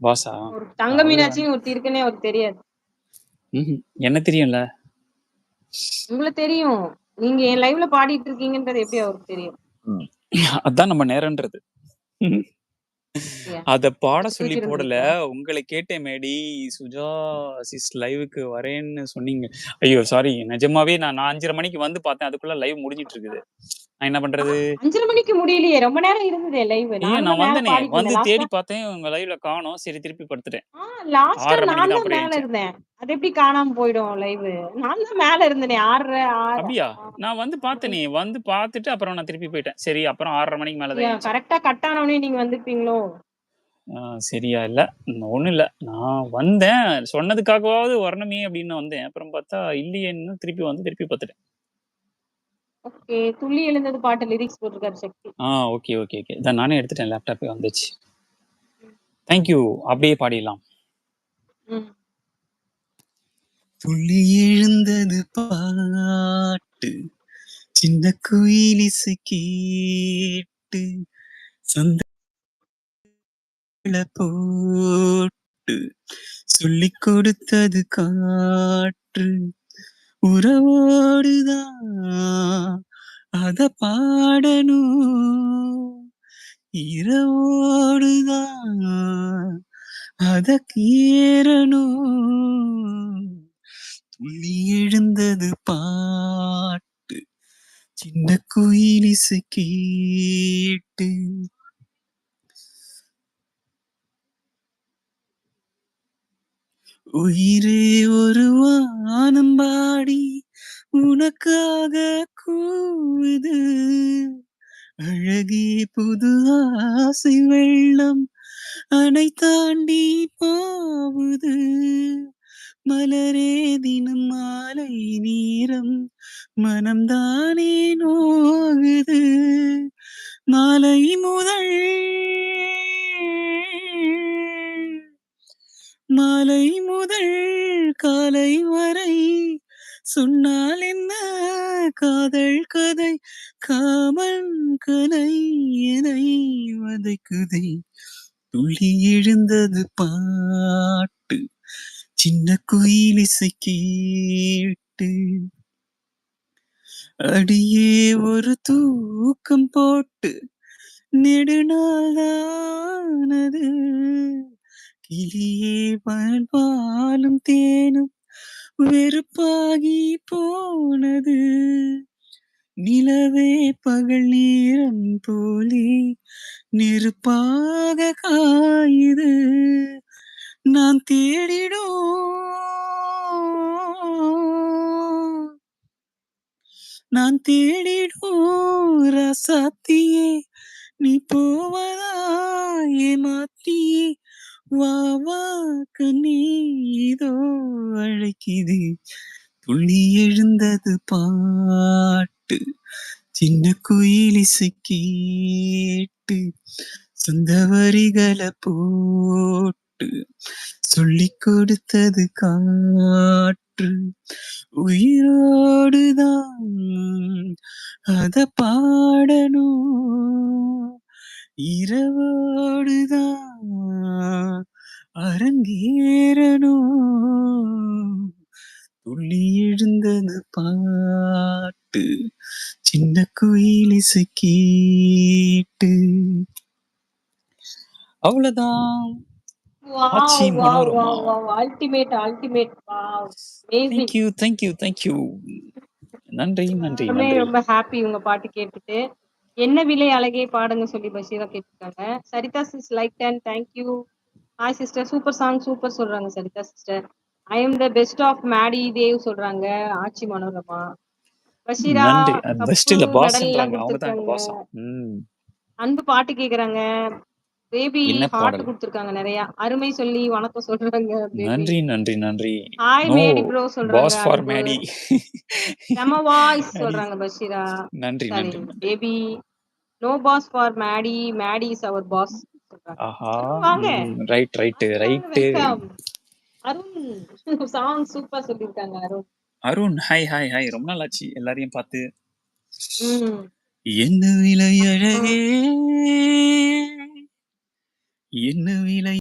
பாஸா? ஒரு தங்க மீனாட்சின்னு ஒருத்தி இருக்குன்னே அவருக்கு தெரியாது. என்ன தெரியும்ல. உங்கள தெரியும். நீங்க என் லைவ்ல பாடிட்டு இருக்கீங்கன்றது எப்படி அவருக்கு தெரியும்? அதான் நம்ம நேரம்ன்றது. அத பாட சொல்லி போடல. உங்கள கேட்டேன் மேடி, சுஜா சிஸ் லைவ்‌க்கு வரேன்னு சொன்னீங்க. ஐயோ! சாரி நிஜமாவே நான் நான் 5:30 மணிக்கு வந்து பார்த்தேன். அதுக்குள்ள லைவ் முடிஞ்சிட்டு இருக்குது. நான் என்ன பண்றது? 5:30 மணிக்கு முடியலையே! ரொம்ப நேரம் இருந்ததே லைவ். நான் வந்தனே! வந்து. தேடி பார்த்தேன். உங்க லைவ்ல காணோம். சரி திருப்பி படுத்துட்டேன். ஆ லாஸ்ட்டா 6:30 மணிக்கு நான் தான் மேல. இருந்தேன். அது எப்படி காணாம போயிடும் லைவ்? நான் தான் மேல இருந்தேனே 6:30 6 அப்படியா? நான் வந்து. பார்த்தேனே! வந்து பார்த்துட்டு அப்புறம் நான் திருப்பி போயிட்டேன். சரி அப்புறம் 6:30 மணிக்கு மேல தான். கரெக்ட்டா கட் ஆன உடனே நீங்க வந்திருப்பீங்களோ? சரியா இல்ல. ஒண்ணும் இல்ல. நான் வந்தேன். சொன்னதுக்காகவாவது வரணுமே அப்படின்னு வந்தேன். அப்புறம் பார்த்தா இல்லையேன்னு திருப்பி வந்து திருப்பி படுத்துட்டேன். ஓகே. துள்ளி எழுந்தது பாட்டு லிரிக்ஸ் போட்டிருக்காரு சக்தி. ஆ ஓகே, ஓகே, ஓகே. இதான் நானே எடுத்துட்டேன். லேப்டாப்பே வந்துச்சு. ம். Thank you. அப்படியே பாடிடலாம். ம். துள்ளி எழுந்தது பாட்டு. சின்ன குயில் இசை கேட்டு சந்த போட்டு சொல்லிக் கொடுத்தது காற்று. உறவோடுதான் அத பாடணும். இரவோடுதான் அத கீறணும். துள்ளி எழுந்தது பாட்டு. சின்ன குயிலிசு கேட்டு உயிரே ஒரு வானம்பாடி உனக்காக கூவுது. அழகே புது ஆசை வெள்ளம் அணை தாண்டி போவுது. மலரே தினம் மாலை நேரம் மனம்தானே நோகுது. மாலை முதல் மாலை முதல் காலை வரை சொன்னால் என்ன காதல் கதை காமன் கலை எனை வதைக்குதை? துள்ளி எழுந்தது பாட்டு சின்ன குயில் இசை கேட்டு. அடியே ஒரு தூக்கம் போட்டு நெடுநாளானது கிளியே வாழ்வாலும் தேனும் வெறுப்பாகி போனது. நிலவே பகல் நேரம் போலே நெருப்பாக காயுது. நான் தேடிடும். நான் தேடிடும் ரசாத்தியே நீ போவதா ஏமாத்தியே வா வா கண்ணே இதோ அழைக்குது. துள்ளி எழுந்தது பாட்டு. சின்ன குயில் கேட்டு சொந்த வரிகளை போட்டு சொல்லி கொடுத்தது காற்று. உயிரோடுதான் அத பாடணும். இரவோடுதான் அரங்கேறணும் துள்ளி எழுந்தது பாட்டு சின்ன குயில் இசை கேட்டு அவ்வளவுதான் Aachi! Manorama! Ultimate, ultimate. Wow! Amazing. Thank you thank you thank you நன்றி நன்றி நன்றி ரொம்ப ஹாப்பி உங்க பாட்டு கேட்டுட்டு. என்ன விலை அழகே பாடுங்க சொல்லி பஷீரா கேட்டிருக்காங்க. Saritha sis like 10 thank you. Hi sister super song super சொல்றாங்க Saritha sister. I am the best of Maddy Dev சொல்றாங்க. ஆச்சி மனோரமா. பஷீரா பெஸ்ட் இல்ல ம் அன்பு பாட்டு கேக்குறாங்க. பேபி ஹார்ட் பாடல் குடுத்துருக்காங்க நெறைய. அருமை சொல்லி வணக்கம் சொல்றாங்க. நன்றி நன்றி நன்றி ஹாய் மேடி ப்ரோ சொல்றாங்க பாஸ் ஃபார். மேடி செம வாய்ஸ் சொல்றாங்க பஷீரா. நன்றி நன்றி baby no pass for Maddy Maddy is our boss வாங்க. ரைட். அருண் சாங் சூப்பர் சொல்லிருக்காங்க Arun. Arun hi hi hi ரொம்ப நாள் ஆச்சு எல்லாரையும் பார்த்து. என்ன விலை அழகே என்ன விலை